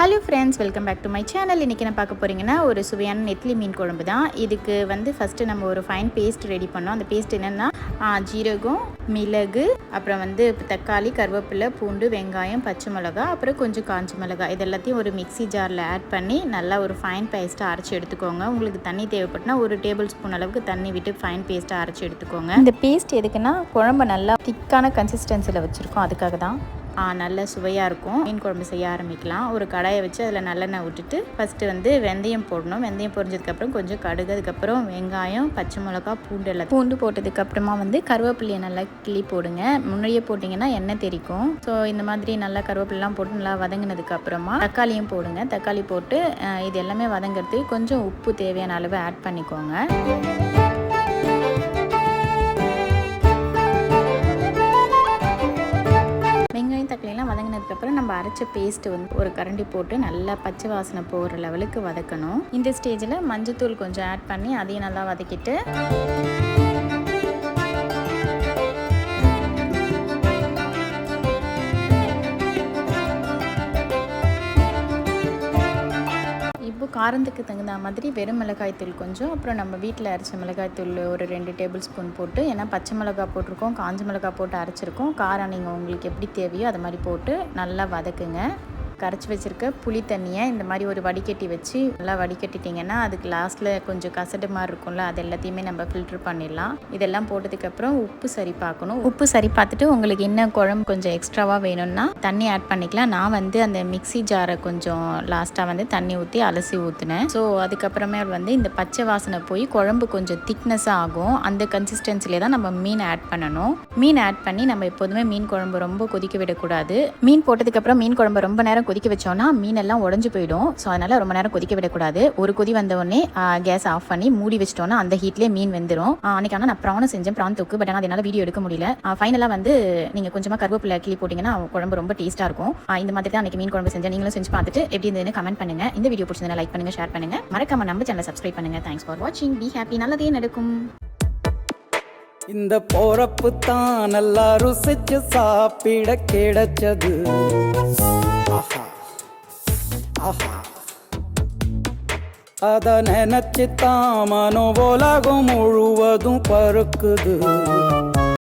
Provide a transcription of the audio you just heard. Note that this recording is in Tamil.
Hello friends welcome back to my channel இன்றைக்கி நான் பார்க்க போகிறீங்கன்னா ஒரு சுவையான நெத்திலி மீன் குழம்பு தான். இதுக்கு வந்து ஃபஸ்ட்டு நம்ம ஒரு ஃபைன் பேஸ்ட் ரெடி பண்ணோம். அந்த பேஸ்ட் என்னென்னா ஜீரகம் மிளகு அப்புறம் வந்து தக்காளி கருவேப்பிலை பூண்டு வெங்காயம் பச்சை மிளகா அப்புறம் கொஞ்சம் காஞ்ச மிளகா இது எல்லாத்தையும் ஒரு மிக்ஸி ஜாரில் ஆட் பண்ணி நல்லா ஒரு ஃபைன் பேஸ்ட்டாக அரைச்சி எடுத்துக்கோங்க. உங்களுக்கு தண்ணி தேவைப்பட்டுனா ஒரு டேபிள் ஸ்பூன் அளவுக்கு தண்ணி விட்டு ஃபைன் பேஸ்ட்டாக அரைச்சி எடுத்துக்கோங்க. இந்த பேஸ்ட் எதுக்குன்னா குழம்பு நல்லா திக்கான கன்சிஸ்டன்சியில் வச்சுருக்கோம். அதுக்காக தான். நல்ல சுவையாக இருக்கும். மீன் குழம்பு செய்ய ஆரம்பிக்கலாம். ஒரு கடாயை வச்சு அதில் நல்லெண்ணெய் விட்டுட்டு ஃபஸ்ட்டு வந்து வெந்தயம் போடணும். வெந்தயம் பொரிஞ்சதுக்கப்புறம் கொஞ்சம் கடுகு அதுக்கப்புறம் வெங்காயம் பச்சை மிளகா பூண்டு எல்லாம் பூண்டு போட்டதுக்கப்புறமா வந்து கருவேப்பிலையை நல்லா கிள்ளி போடுங்க. முன்னாடியே போட்டிங்கன்னா எண்ணெய் தெரிக்கும் ஸோ இந்த மாதிரி நல்லா கருவேப்பிலாம் போட்டு நல்லா வதங்கினதுக்கப்புறமா தக்காளியும் போடுங்க. தக்காளி போட்டு இது எல்லாமே வதங்கிறதுக்கு கொஞ்சம் உப்பு தேவையான அளவு ஆட் பண்ணிக்கோங்க. அரைச்ச பேஸ்ட்டு வந்து ஒரு கரண்டி போட்டு நல்லா பச்சை வாசனை போகிற லெவலுக்கு வதக்கணும். இந்த ஸ்டேஜில் மஞ்சத்தூள் கொஞ்சம் ஆட் பண்ணி அதையும் நல்லா வதக்கிட்டு காரத்துக்கு தகுந்த மாதிரி வெறும் மிளகாய் தூள் கொஞ்சம் அப்புறம் நம்ம வீட்டில் அரைச்ச மிளகாய் தூள் ஒரு ரெண்டு டேபிள் ஸ்பூன் போட்டு ஏன்னா பச்சை மிளகாய் போட்டிருக்கோம் காஞ்ச மிளகாய் போட்டு அரைச்சிருக்கோம் காரம் நீங்கள் உங்களுக்கு எப்படி தேவையோ அது மாதிரி போட்டு நல்லா வதக்குங்க. கரைச்சி வச்சுருக்க புளி தண்ணியை இந்த மாதிரி ஒரு வடிகட்டி வச்சு நல்லா வடிகட்டிட்டிங்கன்னா அதுக்கு லாஸ்ட்டில் கொஞ்சம் கசடு மாதிரி இருக்கும்ல அது எல்லாத்தையுமே நம்ம ஃபில்ட்ரு பண்ணிடலாம். இதெல்லாம் போட்டதுக்கப்புறம் உப்பு சரி பார்க்கணும். உப்பு சரி பார்த்துட்டு உங்களுக்கு என்ன குழம்பு கொஞ்சம் எக்ஸ்ட்ராவாக வேணும்னா தண்ணி ஆட் பண்ணிக்கலாம். நான் வந்து அந்த மிக்ஸி ஜாரை கொஞ்சம் லாஸ்ட்டாக வந்து தண்ணி ஊற்றி அலசி ஊற்றினேன் ஸோ அதுக்கப்புறமே வந்து இந்த பச்சை வாசனை போய் குழம்பு கொஞ்சம் திக்னஸாக ஆகும். அந்த கன்சிஸ்டன்சிலே தான் நம்ம மீன் ஆட் பண்ணணும். மீன் ஆட் பண்ணி நம்ம எப்போதுமே மீன் குழம்பு ரொம்ப கொதிக்க விடக்கூடாது. மீன் போட்டதுக்கப்புறம் மீன் குழம்பு ரொம்ப நேரம் கொதிக்க வச்சோன்னா மீனெல்லாம் உடஞ்சி உடஞ்சு போயிடும். ஸோ அதனால் ரொம்ப நேரம் கொதிக்க விடக்கூடாது. ஒரு கொதி வந்தவொடனே கேஸ் ஆஃப் பண்ணி மூடி வச்சிட்டோன்னா அந்த ஹீட்லேயே மீன் வெந்துடும் அன்றைக்கி ஆனால் நான் ப்ரானும் செஞ்சேன் ப்ரான் தொக்கு பட் ஆனால் அதனால் வீடியோ எடுக்க முடியல. ஃபைனலாக வந்து நீங்கள் கொஞ்சமாக கருவேப்பிலை கிளி போட்டிங்கன்னா குழம்பு ரொம்ப டேஸ்ட்டாக இருக்கும். இந்த மாதிரி தான் அன்றைக்கி மீன் குழம்பு செஞ்சேன். நீங்களும் செஞ்சு பார்த்துட்டு எப்படி இருந்ததுன்னு கமெண்ட் பண்ணுங்கள் இந்த வீடியோ பிடிச்சதுனா லைக் பண்ணுங்கள் ஷேர் பண்ணுங்கள் மறக்காம நம்ம சேனலை சப்ஸ்கிரைப் பண்ணுங்கள் தேங்க்ஸ் ஃபார் வாட்சிங் பி ஹாப்பி நல்லதே நடக்கும். இந்த போறப்பு தான் நல்லா ருசிச்சு சாப்பிட கிடைச்சது. ஆஹா. அத நினைச்சு தான் மனோ உலகம் முழுவதும் பருக்குது